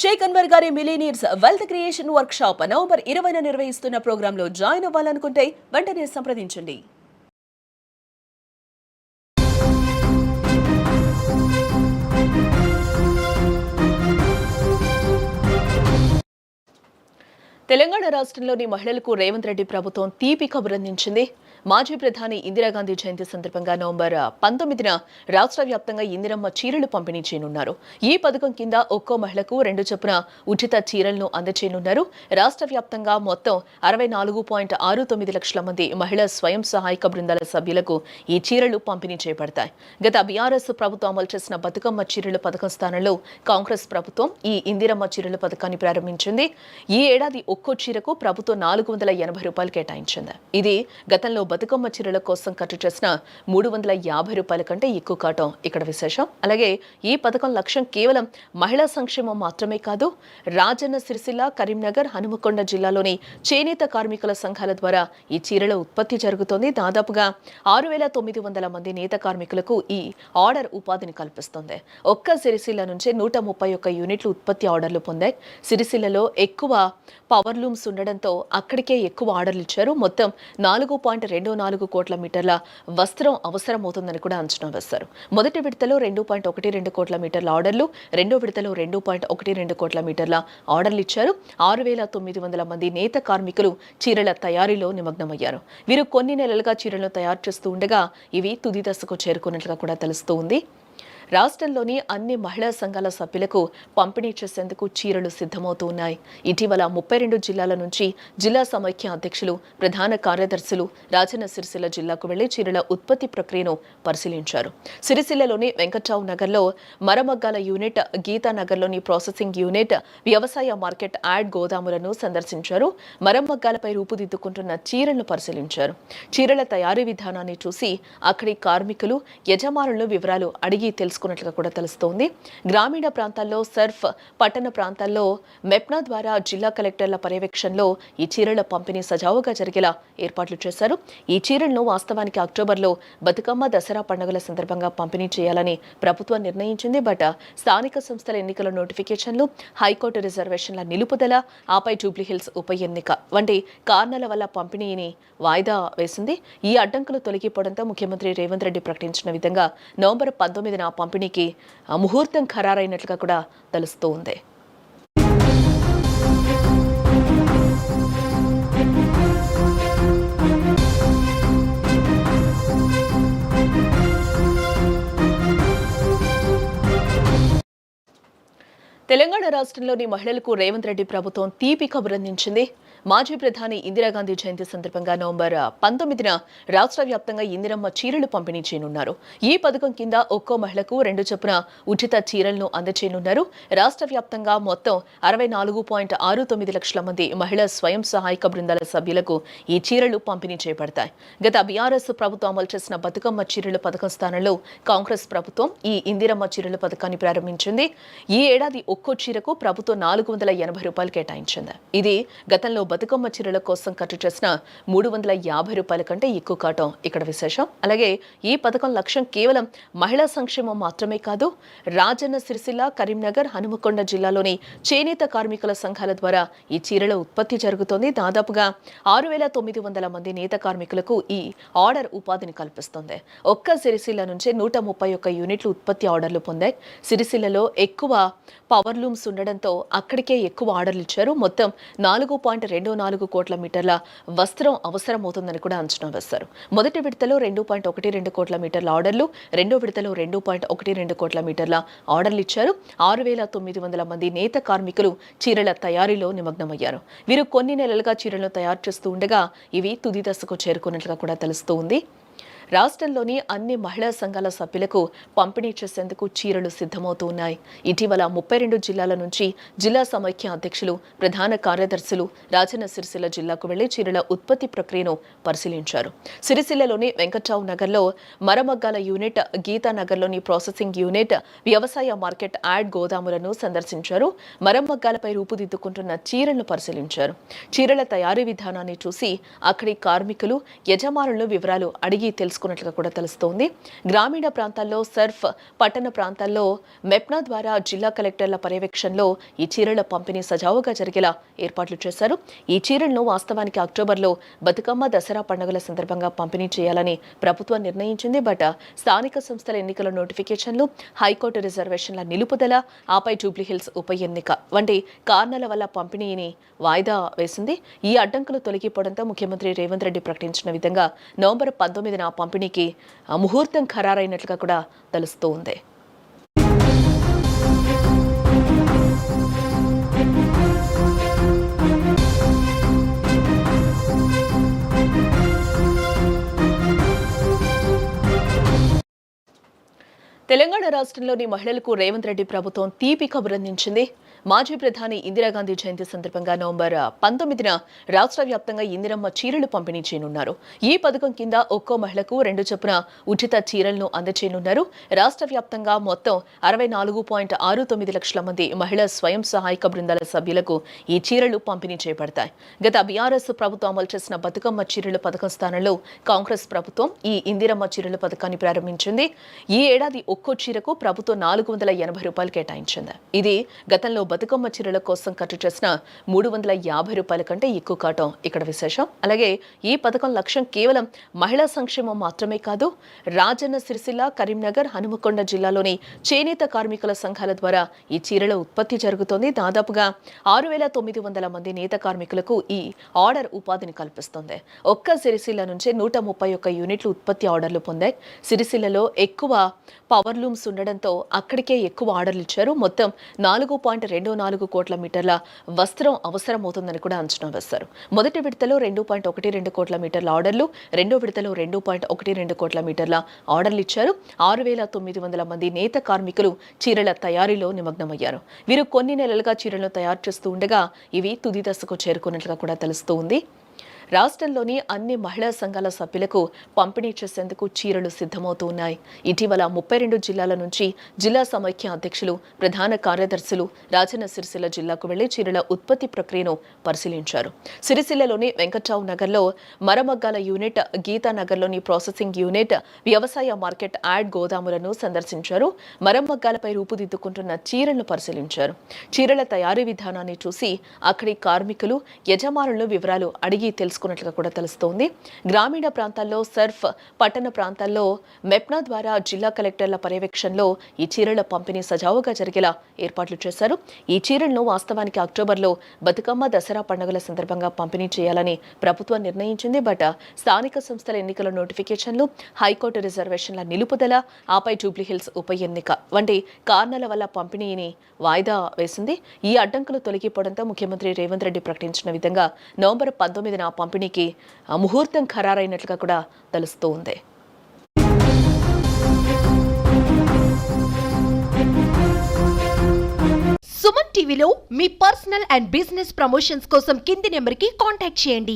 షేక్ అన్వర్ గారి millionaires wealth creation workshop November ఇరవైన నిర్వహిస్తున్న ప్రోగ్రాంలో జాయిన్ అవ్వాలనుకుంటే వెంటనే సంప్రదించండి. తెలంగాణ రాష్ట్రంలోని మహిళలకు రేవంత్ రెడ్డి ప్రభుత్వం తీపి కబురందించింది మాజీ ప్రధాని ఇందిరాగాంధీ జయంతి సందర్భంగా నవంబర్ పంతొమ్మిదిన రాష్ట్ర వ్యాప్తంగా ఇందిరమ్మ చీరలు పంపిణీ చేయనున్నారు. ఈ పథకం కింద ఒక్కో మహిళకు రెండు చొప్పున ఉచిత చీరలను అందచేయనున్నారు. రాష్ట్ర వ్యాప్తంగా మొత్తం అరవై నాలుగు పాయింట్ ఆరు తొమ్మిది లక్షల మంది మహిళా స్వయం సహాయక బృందాల సభ్యులకు ఈ చీరలు పంపిణీ చేయబడతాయి. గత బీఆర్ఎస్ ప్రభుత్వం అమలు చేసిన బతుకమ్మ చీరల పథకం స్థానంలో కాంగ్రెస్ ప్రభుత్వం ఈ ఇందిరమ్మ చీరల పథకాన్ని ప్రారంభించింది. ఈ ఏడాది ఒక్కో చీరకు ప్రభుత్వం నాలుగు వందల ఎనభై రూపాయలు కేటాయించింది. ఇది గతంలో బతుకమ్మ చీరల కోసం ఖర్చు చేసిన మూడు వందల యాభై రూపాయల కంటే ఎక్కువ కావటం ఇక్కడ విశేషం. అలాగే ఈ పథకం లక్ష్యం కేవలం మహిళా సంక్షేమం మాత్రమే కాదు రాజన్న సిరిసిల్ల కరీంనగర్ హనుమకొండ జిల్లాలోని చేనేత కార్మికుల సంఘాల ద్వారా ఈ చీరల ఉత్పత్తి జరుగుతోంది. దాదాపుగా ఆరు వేల తొమ్మిది వందల మంది నేత కార్మికులకు ఈ ఆర్డర్ ఉపాధిని కల్పిస్తుంది. ఒక్క సిరిసిల్ల నుంచి నూట ముప్పై ఒక్క యూనిట్లు ఉత్పత్తి ఆర్డర్లు పొందాయి. సిరిసిల్లలో ఎక్కువ పవర్ లూమ్స్ ఉండడంతో అక్కడికే ఎక్కువ ఆర్డర్లు ఇచ్చారు. మొత్తం నాలుగు పాయింట్ రెండు రెండు నాలుగు కోట్ల మీటర్ల వస్త్రం అవసరమవుతుందని కూడా అంచనా వేశారు. మొదటి విడతలో రెండు పాయింట్ ఒకటి రెండు కోట్ల మీటర్ల ఆర్డర్లు రెండో విడతలో రెండు పాయింట్ ఒకటి రెండు కోట్ల మీటర్ల ఆర్డర్లు ఇచ్చారు. ఆరు వేల తొమ్మిది వందల మంది నేత కార్మికులు చీరల తయారీలో నిమగ్నమయ్యారు. వీరు కొన్ని నెలలుగా చీరలను తయారు చేస్తూ ఉండగా ఇవి తుది దశకు చేరుకున్నట్లుగా కూడా తెలుస్తూ ఉంది. రాష్ట్రంలోని అన్ని మహిళా సంఘాల సభ్యులకు పంపిణీ చేసేందుకు చీరలు సిద్ధమవుతూ ఉన్నాయి ఇటీవల ముప్పై రెండు జిల్లాల నుంచి జిల్లా సమైక్య అధ్యక్షులు ప్రధాన కార్యదర్శులు రాజన్న సిరిసిల్ల జిల్లాకు వెళ్ళి చీరల ఉత్పత్తి ప్రక్రియను పరిశీలించారు. సిరిసిల్లలోని వెంకట్రావు నగర్లో మరమగ్గాల యూనిట్ గీతానగర్లోని ప్రాసెసింగ్ యూనిట్ వ్యవసాయ మార్కెట్ యాడ్ గోదాములను సందర్శించారు. మరమగ్గాలపై రూపుదిద్దుకుంటున్న చీరలను పరిశీలించారు. చీరల తయారీ విధానాన్ని చూసి అక్కడి కార్మికులు యజమానుల వివరాలు అడిగి తెలుసుకున్నట్లుగా కూడా తెలుస్తోంది. గ్రామీణ ప్రాంతాల్లో సర్ఫ్ పట్టణ ప్రాంతాల్లో మెప్నా ద్వారా జిల్లా కలెక్టర్ల పర్యవేక్షణలో ఈ చీరల పంపిణీ సజావుగా జరిగేలా ఏర్పాట్లు చేశారు. ఈ చీరలను వాస్తవానికి అక్టోబర్లో బతుకమ్మ దసరా పండుగల సందర్భంగా పంపిణీ చేయాలని ప్రభుత్వం నిర్ణయించింది. బట్ స్థానిక సంస్థల ఎన్నికల నోటిఫికేషన్లు హైకోర్టు రిజర్వేషన్ల నిలుపుదల ఆపై జూబ్లీహిల్స్ ఉప ఎన్నిక వంటి కారణాల వల్ల పంపిణీని వాయిదా వేసింది. ఈ అడ్డంకులు తొలగిపోవడంతో ముఖ్యమంత్రి రేవంత్ రెడ్డి ప్రకటించిన విధంగా నవంబర్ పంతొమ్మిదిన పంపిణీకి ముహూర్తం ఖరారైనట్లుగా కూడా తెలుస్తూ ఉంది. తెలంగాణ రాష్ట్రంలోని మహిళలకు రేవంత్ రెడ్డి ప్రభుత్వం తీపి కబురందించింది మాజీ ప్రధాని ఇందిరాగాంధీ జయంతి సందర్భంగా నవంబర్ పంతొమ్మిదిన రాష్ట్ర వ్యాప్తంగా ఇందిరమ్మ చీరలు పంపిణీ చేయనున్నారు. ఈ పథకం కింద ఒక్కో మహిళకు రెండు చొప్పున ఉచిత చీరలను అందచేయనున్నారు. రాష్ట్ర వ్యాప్తంగా మొత్తం అరవై నాలుగు పాయింట్ ఆరు తొమ్మిది లక్షల మంది మహిళా స్వయం సహాయక బృందాల సభ్యులకు ఈ చీరలు పంపిణీ చేయబడతాయి. గత బీఆర్ఎస్ ప్రభుత్వం అమలు చేసిన బతుకమ్మ చీరల పథకం స్థానంలో కాంగ్రెస్ ప్రభుత్వం ఈ ఇందిరమ్మ చీరల పథకాన్ని ప్రారంభించింది. ఈ ఏడాది ఒక్కో చీరకు ప్రభుత్వం నాలుగు వందల ఎనభై రూపాయలు కేటాయించింది. ఇది గతంలో బతుకమ్మ చీరల కోసం ఖర్చు చేసిన మూడు వందల యాభై రూపాయల కంటే ఎక్కువ కావటం ఇక్కడ విశేషం. అలాగే ఈ పథకం లక్ష్యం కేవలం మహిళా సంక్షేమం మాత్రమే కాదు రాజన్న సిరిసిల్ల కరీంనగర్ హనుమకొండ జిల్లాలోని చేనేత కార్మికుల సంఘాల ద్వారా ఈ చీరల ఉత్పత్తి జరుగుతోంది. దాదాపుగా ఆరు వేల తొమ్మిది వందల మంది నేత కార్మికులకు ఈ ఆర్డర్ ఉపాధిని కల్పిస్తుంది. ఒక్క సిరిసిల్ల నుంచి నూట ముప్పై ఒక్క యూనిట్లు ఉత్పత్తి ఆర్డర్లు పొందాయి. సిరిసిల్లలో ఎక్కువ పవర్ లూమ్స్ ఉండడంతో అక్కడికే ఎక్కువ ఆర్డర్లు ఇచ్చారు. మొత్తం నాలుగు పాయింట్ రెండు రెండు నాలుగు కోట్ల మీటర్ల వస్త్రం అవసరమవుతుందని కూడా అంచనా వేశారు. మొదటి విడతలో రెండు పాయింట్ ఒకటి రెండు కోట్ల మీటర్ల ఆర్డర్లు రెండో విడతలో రెండు పాయింట్ ఒకటి రెండు కోట్ల మీటర్ల ఆర్డర్లు ఇచ్చారు. ఆరు వేల తొమ్మిది వందల మంది నేత కార్మికులు చీరల తయారీలో నిమగ్నమయ్యారు. వీరు కొన్ని నెలలుగా చీరలను తయారు చేస్తూ ఉండగా ఇవి తుది దశకు చేరుకున్నట్లుగా కూడా తెలుస్తూ ఉంది. రాష్ట్రంలోని అన్ని మహిళా సంఘాల సభ్యులకు పంపిణీ చేసేందుకు చీరలు సిద్ధమవుతూ ఉన్నాయి ఇటీవల ముప్పై రెండు జిల్లాల నుంచి జిల్లా సమైక్య అధ్యక్షులు ప్రధాన కార్యదర్శులు రాజన్న సిరిసిల్ల జిల్లాకు వెళ్ళి చీరల ఉత్పత్తి ప్రక్రియను పరిశీలించారు. సిరిసిల్లలోని వెంకట్రావు నగర్లో మరమగ్గాల యూనిట్ గీతానగర్లోని ప్రాసెసింగ్ యూనిట్ వ్యవసాయ మార్కెట్ యాడ్ గోదాములను సందర్శించారు. మరమగ్గాలపై రూపుదిద్దుకుంటున్న చీరలను పరిశీలించారు. చీరల తయారీ విధానాన్ని చూసి అక్కడి కార్మికులు యజమానుల వివరాలు అడిగి తెలుసుకు తీసుకున్నట్లుగా కూడా తెలుస్తోంది. గ్రామీణ ప్రాంతాల్లో సర్ఫ్ పట్టణ ప్రాంతాల్లో మెప్నా ద్వారా జిల్లా కలెక్టర్ల పర్యవేక్షణలో ఈ చీరల పంపిణీ సజావుగా జరిగేలా ఏర్పాట్లు చేశారు. ఈ చీరలను వాస్తవానికి అక్టోబర్లో బతుకమ్మ దసరా పండుగల సందర్భంగా పంపిణీ చేయాలని ప్రభుత్వం నిర్ణయించింది. బట్ స్థానిక సంస్థల ఎన్నికల నోటిఫికేషన్లు హైకోర్టు రిజర్వేషన్ల నిలుపుదల ఆపై జూబ్లీహిల్స్ ఉప ఎన్నిక వంటి కారణాల వల్ల పంపిణీని వాయిదా వేసింది. ఈ అడ్డంకులు తొలగిపోవడంతో ముఖ్యమంత్రి రేవంత్ రెడ్డి ప్రకటించిన విధంగా నవంబర్ పంతొమ్మిదిన పంపిణీకి ముహూర్తం ఖరారైనట్లుగా కూడా తెలుస్తోంది తెలంగాణ రాష్ట్రంలోని మహిళలకు రేవంత్ రెడ్డి ప్రభుత్వం తీపి కబురందించింది మాజీ ప్రధాని ఇందిరాగాంధీ జయంతి సందర్భంగా నవంబర్ పంతొమ్మిదిన రాష్ట్ర వ్యాప్తంగా ఇందిరమ్మ చీరలు పంపిణీ చేయనున్నారు. ఈ పథకం కింద ఒక్కో మహిళకు రెండు చొప్పున ఉచిత చీరలను అందజేయనున్నారు రాష్ట్ర వ్యాప్తంగా మొత్తం అరవై నాలుగు పాయింట్ ఆరు తొమ్మిది లక్షల మంది మహిళా స్వయం సహాయక బృందాల సభ్యులకు ఈ చీరలు పంపిణీ చేయబడతాయి. గత బీఆర్ఎస్ ప్రభుత్వం అమలు చేసిన బతుకమ్మ చీరల పథకం స్థానంలో కాంగ్రెస్ ప్రభుత్వం ఈ ఇందిరమ్మ చీరల పథకాన్ని ప్రారంభించింది. ఈ ఏడాది ఒక్కో చీరకు ప్రభుత్వం నాలుగు వందల ఎనభై రూపాయలు కేటాయించింది. ఇది గతంలో బతుకమ్మ చీరల కోసం ఖర్చు చేసిన మూడు వందల యాభై రూపాయల కంటే ఎక్కువ కావటం ఇక్కడ విశేషం. అలాగే ఈ పథకం లక్ష్యం కేవలం మహిళా సంక్షేమం మాత్రమే కాదు రాజన్న సిరిసిల్ల కరీంనగర్ హనుమకొండ జిల్లాలోని చేనేత కార్మికుల సంఘాల ద్వారా ఈ చీరల ఉత్పత్తి జరుగుతోంది. దాదాపుగా ఆరు వేల తొమ్మిది వందల మంది నేత కార్మికులకు ఈ ఆర్డర్ ఉపాధిని కల్పిస్తుంది. ఒక్క సిరిసిల్ల నుంచి నూట ముప్పై ఒక్క యూనిట్లు ఉత్పత్తి ఆర్డర్లు పొందాయి. సిరిసిల్లలో ఎక్కువ పవర్ లూమ్స్ ఉండడంతో అక్కడికే ఎక్కువ ఆర్డర్లు ఇచ్చారు. మొత్తం నాలుగు పాయింట్ రెండు రెండు నాలుగు కోట్ల మీటర్ల వస్త్రం అవసరమవుతుందని కూడా అంచనా వేశారు. మొదటి విడతలో రెండు పాయింట్ ఒకటి రెండు కోట్ల మీటర్ల ఆర్డర్లు రెండో విడతలో రెండు పాయింట్ ఒకటి రెండు కోట్ల మీటర్ల ఆర్డర్లు ఇచ్చారు. ఆరు వేల తొమ్మిది వందల మంది నేత కార్మికులు చీరల తయారీలో నిమగ్నమయ్యారు. వీరు కొన్ని నెలలుగా చీరలను తయారు చేస్తూ ఉండగా ఇవి తుది దశకు చేరుకున్నట్లుగా కూడా తెలుస్తూ ఉంది. రాష్ట్రంలోని అన్ని మహిళా సంఘాల సభ్యులకు పంపిణీ చేసేందుకు చీరలు సిద్ధమవుతూ ఉన్నాయి ఇటీవల ముప్పై రెండు జిల్లాల నుంచి జిల్లా సమైక్య అధ్యక్షులు ప్రధాన కార్యదర్శులు రాజన్న సిరిసిల్ల జిల్లాకు వెళ్ళి చీరల ఉత్పత్తి ప్రక్రియను పరిశీలించారు. సిరిసిల్లలోని వెంకట్రావు నగర్లో మరమగ్గాల యూనిట్ గీతానగర్లోని ప్రాసెసింగ్ యూనిట్ వ్యవసాయ మార్కెట్ యాడ్ గోదాములను సందర్శించారు. మరమగ్గాలపై రూపుదిద్దుకుంటున్న చీరలను పరిశీలించారు. చీరల తయారీ విధానాన్ని చూసి అక్కడి కార్మికులు యజమానుల వివరాలు అడిగి తీసుకున్నట్లుగా కూడా తెలుస్తోంది. గ్రామీణ ప్రాంతాల్లో సర్ఫ్ పట్టణ ప్రాంతాల్లో మెప్నా ద్వారా జిల్లా కలెక్టర్ల పర్యవేక్షణలో ఈ చీరల పంపిణీ సజావుగా జరిగేలా ఏర్పాట్లు చేశారు. ఈ చీరలను వాస్తవానికి అక్టోబర్లో బతుకమ్మ దసరా పండుగల సందర్భంగా పంపిణీ చేయాలని ప్రభుత్వం నిర్ణయించింది. బట్ స్థానిక సంస్థల ఎన్నికల నోటిఫికేషన్లు హైకోర్టు రిజర్వేషన్ల నిలుపుదల ఆపై జూబ్లీహిల్స్ ఉప ఎన్నిక వంటి కారణాల వల్ల పంపిణీని వాయిదా వేసింది. ఈ అడ్డంకులు తొలగిపోవడంతో ముఖ్యమంత్రి రేవంత్ రెడ్డి ప్రకటించిన విధంగా నవంబర్ పంతొమ్మిదిన పంపిణీకి ముహూర్తం ఖరారైనట్లుగా కూడా తెలుస్తోంది సుమన్ టీవీలో మీ పర్సనల్ అండ్ బిజినెస్ ప్రమోషన్స్ కోసం కింది నెంబర్కి కాంటాక్ట్ చేయండి.